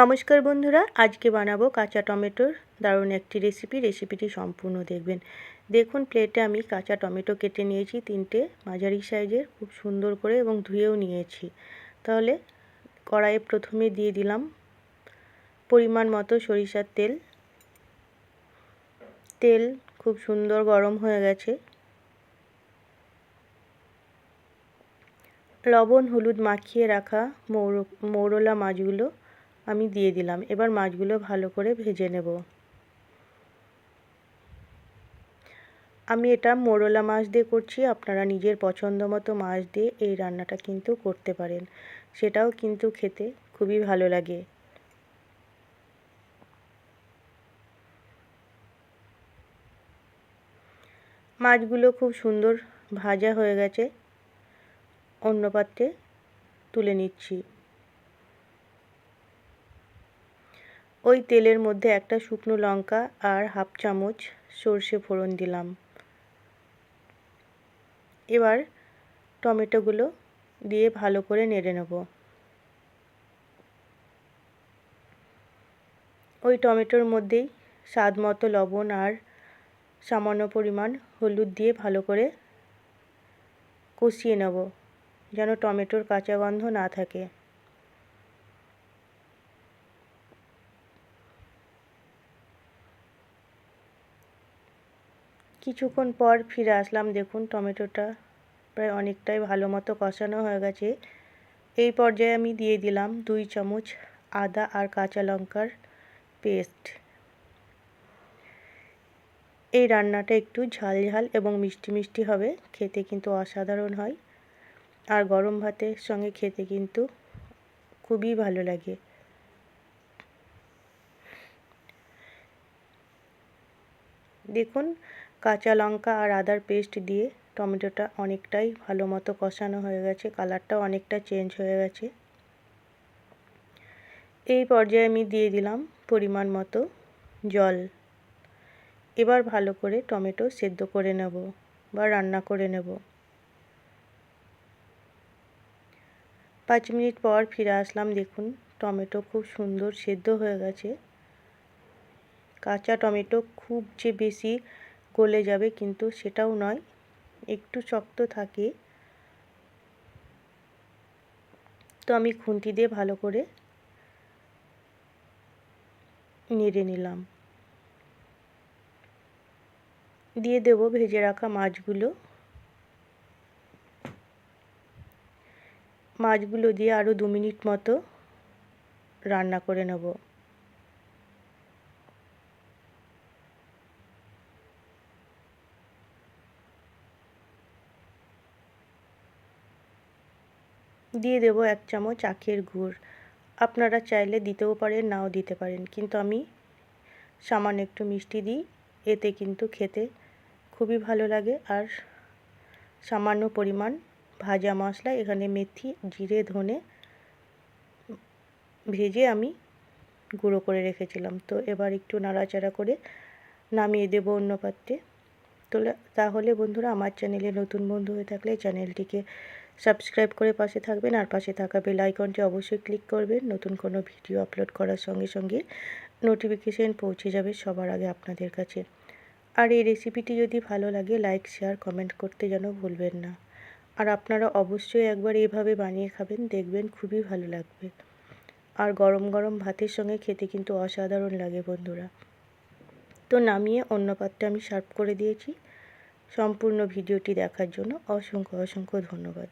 নমস্কার বন্ধুরা, আজকে বানাবো কাঁচা টমেটোর দারুণ একটি রেসিপি রেসিপিটি সম্পূর্ণ দেখবেন। দেখুন প্লেটে আমি কাঁচা টমেটো কেটে নিয়েছি, তিনটে মাঝারি সাইজের, খুব সুন্দর করে এবং ধুয়েও নিয়েছি। তাহলে কড়াইয়ে প্রথমে দিয়ে দিলাম পরিমাণ মতো সরিষার তেল। তেল খুব সুন্দর গরম হয়ে গেছে। লবণ, হলুদ মাখিয়ে রাখা মৌর, মৌরলা মাছগুলো আমি দিয়ে দিলাম। এবার মাছগুলো ভালো করে ভেজে নেব। আমি এটা মোরলা মাছ দিয়ে করছি। আপনারা নিজের পছন্দ মতো মাছ দিয়ে এই রান্নাটা কিন্তু করতে পারেন। সেটাও কিন্তু খেতে খুবই ভালো লাগে। মাছগুলো খুব সুন্দর ভাজা হয়ে গেছে। অন্য পাত্রে তুলে নিচ্ছি। ওই তেলের মধ্যে একটা শুকনো লঙ্কা আর হাফ চামচ সর্ষে ফোড়ন দিলাম। এবার টমেটোগুলো দিয়ে ভালো করে নেড়ে নেব। ওই টমেটোর মধ্যেই স্বাদ মতো লবণ আর সামান্য পরিমাণ হলুদ দিয়ে ভালো করে কষিয়ে নেব, যেন টমেটোর কাঁচা গন্ধ না থাকে। কিছুক্ষণ পর ফিরে আসলাম। দেখুন, টমেটোটা প্রায় অনেকটাই ভালো মতো কষানো হয়ে গেছে। এই পর্যায়ে আমি দিয়ে দিলাম দুই চামচ আদা আর কাঁচা লঙ্কার পেস্ট। এই রান্নাটা একটু ঝাল ঝাল এবং মিষ্টি মিষ্টি হবে, খেতে কিন্তু অসাধারণ হয়। আর গরম ভাতের সঙ্গে খেতে কিন্তু খুবই ভালো লাগে। দেখুন, কাঁচা লঙ্কা আর আদার পেস্ট দিয়ে টমেটোটা অনেকটাই ভালো মতো কষানো হয়ে গেছে, কালারটাও অনেকটা চেঞ্জ হয়ে গেছে। এই পর্যায়ে আমি দিয়ে দিলাম পরিমাণ মতো জল। এবার ভালো করে টমেটো সেদ্ধ করে নেব বা রান্না করে নেব। পাঁচ মিনিট পর ফিরে আসলাম, দেখুন টমেটো খুব সুন্দর সেদ্ধ হয়ে গেছে। কাঁচা টমেটো খুব যে বেশি গলে যাবে কিন্তু সেটাও নয়, একটু শক্ত থাকে। তো আমি খুন্তি দিয়ে ভালো করে নেড়ে নিলাম। দিয়ে দেব ভেজে রাখা মাছগুলো। মাছগুলো দিয়ে আরও দু মিনিট মতো রান্না করে নেব। দিয়ে দেব এক চামচ আখের গুড়। আপনারা চাইলে দিতেও পারেন, নাও দিতে পারেন। কিন্তু আমি সামান্য একটু মিষ্টি দিই, এতে কিন্তু খেতে খুবই ভালো লাগে। আর সামান্য পরিমাণ ভাজা মশলা, এখানে মেথি, জিরে, ধনে ভেজে আমি গুঁড়ো করে রেখেছিলাম। তো এবার একটু নাড়াচাড়া করে নামিয়ে দেবো অন্য পাত্রে। তাহলে বন্ধুরা আমার চ্যানেলে নতুন বন্ধু হয়ে থাকলে চ্যানেলটিকে সাবস্ক্রাইব করে পাশে থাকবেন আর পাশে থাকা বেল আইকনটি অবশ্যই ক্লিক করবেন। নতুন কোনো ভিডিও আপলোড করার সঙ্গে সঙ্গে নোটিফিকেশান পৌঁছে যাবে সবার আগে আপনাদের কাছে। আর এই রেসিপিটি যদি ভালো লাগে, লাইক, শেয়ার, কমেন্ট করতে যেন ভুলবেন না। আর আপনারা অবশ্যই একবার এভাবে বানিয়ে খাবেন, দেখবেন খুবই ভালো লাগবে। আর গরম গরম ভাতের সঙ্গে খেতে কিন্তু অসাধারণ লাগে বন্ধুরা। তো নামিয়ে অন্য পাত্রে আমি সার্ভ করে দিয়েছি। সম্পূর্ণ ভিডিওটি দেখার জন্য অসংখ্য অসংখ্য ধন্যবাদ।